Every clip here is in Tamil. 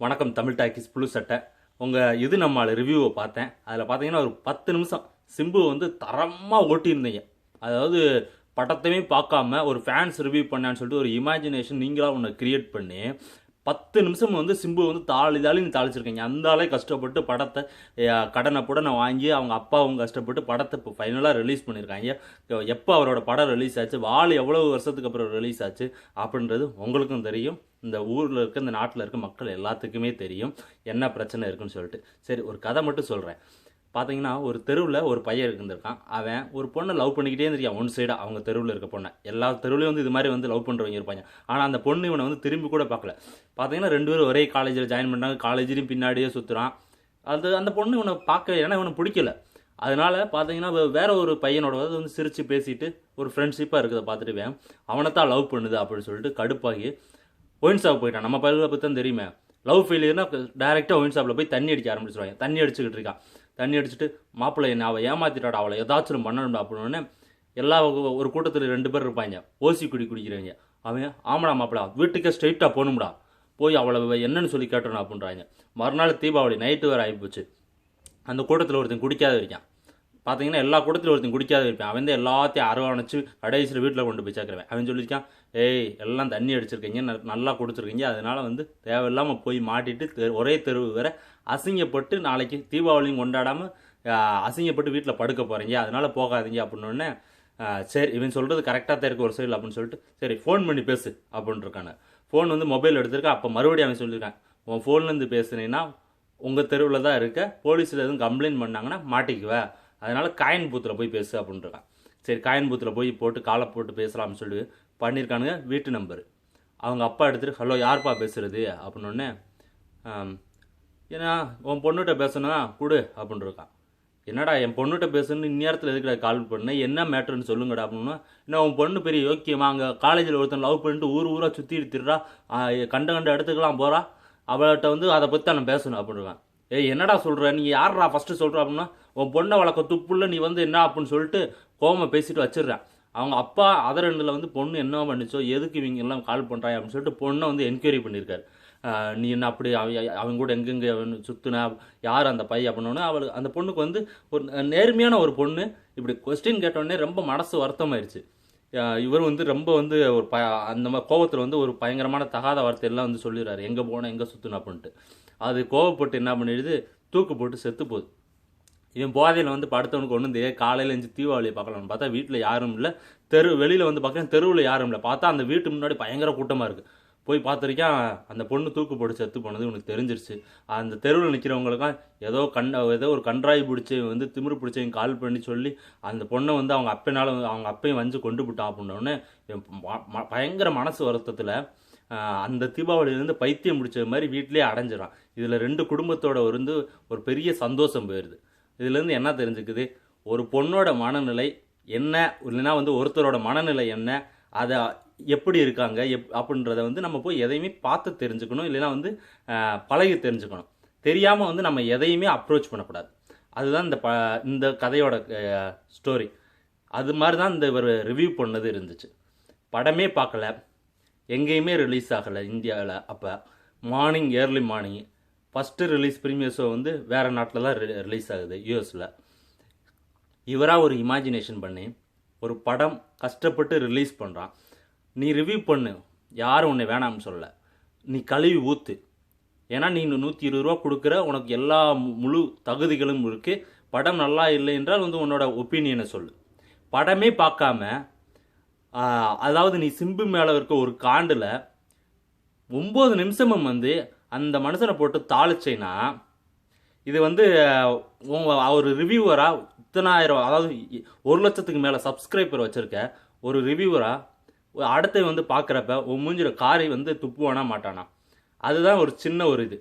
வணக்கம் தமிழ் டாக்கிஸ் புழு சட்டை. உங்கள் இது நம்மள ரிவ்யூவை பார்த்தேன். அதில் பார்த்தீங்கன்னா ஒரு பத்து நிமிஷம் சிம்பு வந்து தரமாக ஓட்டியிருந்தீங்க. அதாவது படத்தையுமே பார்க்காம ஒரு ஃபேன்ஸ் ரிவ்யூ பண்ணான்னு சொல்லிட்டு ஒரு இமேஜினேஷன் நீங்களாக ஒன்று க்ரியேட் பண்ணி பத்து நிமிஷம் வந்து சிம்பு வந்து தாளி தாளின்னு தாளிச்சிருக்கீங்க. அந்த ஆளே கஷ்டப்பட்டு படத்தை அஹ், கடனை புடனை வாங்கி அவங்க அப்பாவும் கஷ்டப்பட்டு படத்தை இப்போ ஃபைனலாக ரிலீஸ் பண்ணியிருக்காங்க. எப்போ அவரோட படம் ரிலீஸ் ஆச்சு? வாழ் எவ்வளவு வருஷத்துக்கு அப்புறம் ரிலீஸ் ஆச்சு? அப்படின்றது உங்களுக்கும் தெரியும். இந்த ஊரில் இருக்க இந்த நாட்டில் இருக்க மக்கள் எல்லாத்துக்குமே தெரியும். என்ன பிரச்சனை இருக்குன்னு சொல்லிட்டு. சரி ஒரு கதை மட்டும் சொல்கிறேன் பார்த்தீங்கன்னா ஒரு தெருவில் ஒரு பையன் இருந்திருக்கான். அவன் ஒரு பொண்ணை லவ் பண்ணிக்கிட்டே இருந்திருக்கான். ஒன் சைடாக அவங்க தெருவில் இருக்க பொண்ணை. எல்லா தெருவிலையும் வந்து இது மாதிரி வந்து லவ் பண்ணுறவங்க இருப்பாங்க. ஆனால் அந்த பொண்ணு இவனை வந்து திரும்பி கூட பார்க்கல. பார்த்தீங்கன்னா ரெண்டு பேரும் ஒரே காலேஜில் ஜாயின் பண்ணாங்க. காலேஜ்லேயும் பின்னாடியே சுற்றுறான் அது அந்த பொண்ணு இவனை பார்க்க ஏன்னா இவனை பிடிக்கல. அதனால் பார்த்தீங்கன்னா வேற ஒரு பையனோட வந்து வந்து சிரித்து பேசிட்டு ஒரு ஃப்ரெண்ட்ஷிப்பாக இருக்கிறத பார்த்துட்டு அவனை தான் லவ் பண்ணுது அப்படின்னு சொல்லிட்டு கடுப்பாகி ஒயின் ஷாப் போயிட்டான். நம்ம பயிர்களை பற்றி தான் தெரியுமே லவ் ஃபெயிலியர்னா டேரெக்டாக ஒயின் ஷாப்பில் போய் தண்ணி அடிக்க ஆரம்பிச்சிருவாங்க. தண்ணி அடிச்சுக்கிட்டு இருக்கான். தண்ணி அடிச்சுட்டு மாப்பிள்ளை என்ன அவள் ஏமாத்திட்டாடா அவளை ஏதாச்சும் பண்ணணும்டா அப்படின்னு எல்லா ஒரு கூட்டத்தில் ரெண்டு பேர் இருப்பாங்க. ஓசி குடி குடிக்கிறவங்க. அவன் ஆமாடா மாப்பிளா வீட்டுக்கே ஸ்ட்ரைட்டாக போகணும்டா. போய் அவளை என்னன்னு சொல்லி கேட்டணும் அப்படின்றாங்க. மறுநாள் தீபாவளி நைட்டு வேறு ஆகிப்போச்சு அந்த கூட்டத்தில் ஒருத்தன் குடிக்காத இருக்கான். பார்த்தீங்கன்னா எல்லா கூடத்தில் ஒருத்தன் குடிக்காத இருப்பேன். அவன் தான் எல்லாத்தையும் அரவணைச்சு கடைசியில் வீட்டில் கொண்டு போய் சேர்க்குறவன். அவன் சொல்லியிருக்கான் ஏய் எல்லாம் தண்ணி அடிச்சிருக்கீங்க ந- நல்லா கொடுத்துருக்கீங்க அதனால் வந்து தேவையில்லாமல் போய் மாட்டிட்டு தெரு- ஒரே தெருவு வேற அசிங்கப்பட்டு நாளைக்கு தீபாவளியும் கொண்டாடாமல் அசிங்கப்பட்டு வீட்டில் படுக்க போகிறீங்க அதனால் போகாதீங்க அப்படின்னோடனே சரி இவன் சொல்கிறது கரெக்டாக தான் இருக்குது ஒரு சைடில் அப்படின்னு சொல்லிட்டு சரி ஃபோன் பண்ணி பேசு அப்படின்ட்டுருக்கான ஃபோன் வந்து மொபைல் எடுத்திருக்கா அப்போ மறுபடியும் அவன் சொல்லியிருக்கான் உன் ஃபோன்லேருந்து பேசுனீங்கன்னா உங்கள் தெருவில் தான் இருக்க போலீஸில் எதுவும் கம்ப்ளைண்ட் பண்ணாங்கன்னா மாட்டிக்குவேன் அதனால் காயின் பூத்தில் போய் பேசு அப்படின்றான். சரி காயின் பூத்தில் போய் போட்டு காலை போட்டு பேசலாம்னு சொல்லி பண்ணியிருக்கானுங்க வீட்டு நம்பர். அவங்க அப்பா எடுத்துகிட்டு ஹலோ யார்ப்பா பேசுகிறது அப்படின்னோடனே ஏன்னா உன் பொண்ணுகிட்ட பேசணும்னா கொடு அப்படின்ருக்கான். என்னடா என் பொண்ணுகிட்ட பேசணும்னு இந்நேரத்தில் எதுக்கடா கால் பண்ணேன் என்ன மேட்ருன்னு சொல்லுங்கடா அப்படின்னா என்ன உன் பொண்ணு பெரிய யோக்கியமா அங்கே காலேஜில் ஒருத்தன் லவ் பண்ணிட்டு ஊர் ஊராக சுற்றிட்டு திடுறா கண்ட கண்ட இடத்துக்கெல்லாம் போகிறா அவள்கிட்ட வந்து அதை பற்றி நான் பேசணும் அப்படின்றான் ஏய் என்னடா சொல்கிற நீ யாரா ஃபஸ்ட்டு சொல்கிற அப்படின்னா உன் பொண்ணை வளர்க்க துப்புள்ள நீ வந்து என்ன அப்படின்னு சொல்லிட்டு கோவமா பேசிட்டு வச்சிடுறேன் அவங்க அப்பா அதர் ரெண்டில் வந்து பொண்ணு என்ன பண்ணிச்சோ எதுக்கு இவங்க எல்லாம் கால் பண்ணுறாங்க அப்படின்னு சொல்லிட்டு பொண்ணை வந்து என்கொயரி பண்ணியிருக்காரு நீ என்ன அப்படி அவங்க கூட எங்கெங்கே சுற்றுன யார் அந்த பையன் அப்படின்னோடனே அவள் அந்த பொண்ணுக்கு வந்து ஒரு நேர்மையான ஒரு பொண்ணு. இப்படி கொஸ்டின் கேட்டோடனே ரொம்ப மனசு வருத்தமாயிருச்சு. ஆயிடுச்சு இவர் வந்து ரொம்ப வந்து ஒரு ப அந்த மாதிரி கோபத்தில் வந்து ஒரு பயங்கரமான தகாத வார்த்தையெல்லாம் வந்து சொல்லிடுறாரு. எங்கே போனேன் எங்கே சுற்றுனா அப்படின்ட்டு. அது கோவப்பட்டு என்ன பண்ணிடுது தூக்கு போட்டு செத்து போகுது. இவன் போதையில் வந்து படுத்தவனுக்கு கொண்டு வந்து காலையில் எழுந்து தீபாவளியை பார்க்கலாம்னு பார்த்தா வீட்டில் யாரும் இல்லை. தெரு வெளியில் வந்து பார்க்குறேன் தெருவில் யாரும் இல்லை. பார்த்தா அந்த வீட்டு முன்னாடி பயங்கர கூட்டமாக இருக்குது போய் பார்த்துருக்கேன் அந்த பொண்ணு தூக்கு போட்டு செத்து போனது உனக்கு தெரிஞ்சிருச்சு. அந்த தெருவில் நிற்கிறவங்களுக்கும் ஏதோ கண் ஏதோ ஒரு கன்றாய் பிடிச்சி வந்து திமிரு பிடிச்சவங்க கால் பண்ணி சொல்லி அந்த பொண்ணை வந்து அவங்க அப்பனால அவங்க அப்பையும் வந்து கொண்டு விட்டான் அப்படின்னோடனே ம- பயங்கர மனசு வருத்தத்தில் அந்த தீபாவளியிலேருந்து பைத்தியம் பிடிச்ச மாதிரி வீட்டிலே அடைஞ்சிடான் இதில் ரெண்டு குடும்பத்தோட இருந்து ஒரு பெரிய சந்தோஷம் போயிடுது இதுலேருந்து என்ன தெரிஞ்சுக்குது? ஒரு பொண்ணோட மனநிலை என்ன? இல்லைன்னா வந்து ஒருத்தரோட மனநிலை என்ன? அதை எப்படி இருக்காங்க? எப் அப்படின்றத வந்து நம்ம போய் எதையுமே பார்த்து தெரிஞ்சுக்கணும். இல்லைன்னா வந்து பழகி தெரிஞ்சுக்கணும். தெரியாமல் வந்து நம்ம எதையுமே அப்ரோச் பண்ணக்கூடாது. அதுதான் இந்த ப இந்த கதையோட ஸ்டோரி அது மாதிரி தான் இந்த ஒரு ரிவ்யூ பண்ணது இருந்துச்சு. படமே பார்க்கல. எங்கேயுமே ரிலீஸ் ஆகலை. இந்தியாவில் அப்போ. Morning early morning first release premiere show வந்து வேறு நாட்டில் தான் ரிலீஸ் ஆகுது யூஎஸில் இவராக ஒரு இமேஜினேஷன் பண்ணி ஒரு படம் கஷ்டப்பட்டு ரிலீஸ் பண்ணுறான் நீ ரிவ்யூ பண்ணு யாரும் உன்னை வேணாம்னு சொல்லலை நீ கழுவி ஊத்து. ஏன்னா நீ நூற்றி இருபது ரூபா கொடுக்குற உனக்கு எல்லா மு- முழு தகுதிகளும் இருக்குது படம் நல்லா இல்லை என்றால் வந்து உன்னோட ஒப்பீனியனை சொல்லு. படமே பார்க்காம அதாவது நீ சிம்பு மேலே இருக்க ஒரு காண்டில் ஒம்பது நிமிஷமும் வந்து அந்த மனுஷனை போட்டு தாளிச்சேன்னா இது வந்து அஹ், அவர் ஒரு இத்தனாயிரம் அதாவது ஒரு லட்சத்துக்கு மேலே சப்ஸ்கிரைபர் வச்சுருக்க ஒரு ரிவ்யூவராக அடுத்த வந்து பார்க்குறப்ப உன் மூஞ்சிற காரை வந்து துப்புவானா மாட்டானா? அதுதான் ஒரு சின்ன ஒரு இது.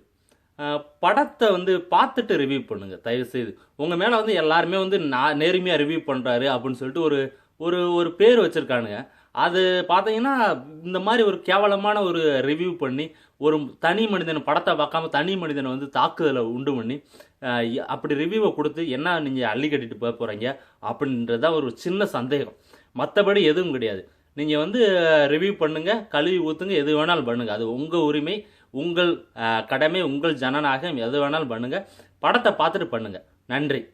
படத்தை வந்து பார்த்துட்டு ரிவ்யூ பண்ணுங்கள் தயவு செய்து உங்கள் மேலே வந்து எல்லாருமே வந்து நான் நேர்மையாக ரிவ்யூ பண்ணுறாரு அப்படின்னு சொல்லிட்டு ஒரு ஒரு ஒரு பேர் வச்சுருக்கானுங்க. அது பார்த்தீங்கன்னா இந்த மாதிரி ஒரு கேவலமான ஒரு ரிவ்யூ பண்ணி ஒரு தனி மனிதன் படத்தை பார்க்காம தனி மனிதனை வந்து தாக்குதலை உண்டு பண்ணி அப்படி ரிவ்யூவை கொடுத்து என்ன நீங்கள் அள்ளி கட்டிட்டு போக போகிறீங்க அப்படின்றதா ஒரு சின்ன சந்தேகம். மற்றபடி எதுவும் கிடையாது. நீங்கள் வந்து ரிவ்யூ பண்ணுங்கள் கழுவி ஊற்றுங்க எது வேணாலும் பண்ணுங்கள் அது உங்கள் உரிமை உங்கள் கடமை உங்கள் ஜனநாயகம் எது வேணாலும் பண்ணுங்கள் படத்தை பார்த்துட்டு பண்ணுங்கள் நன்றி.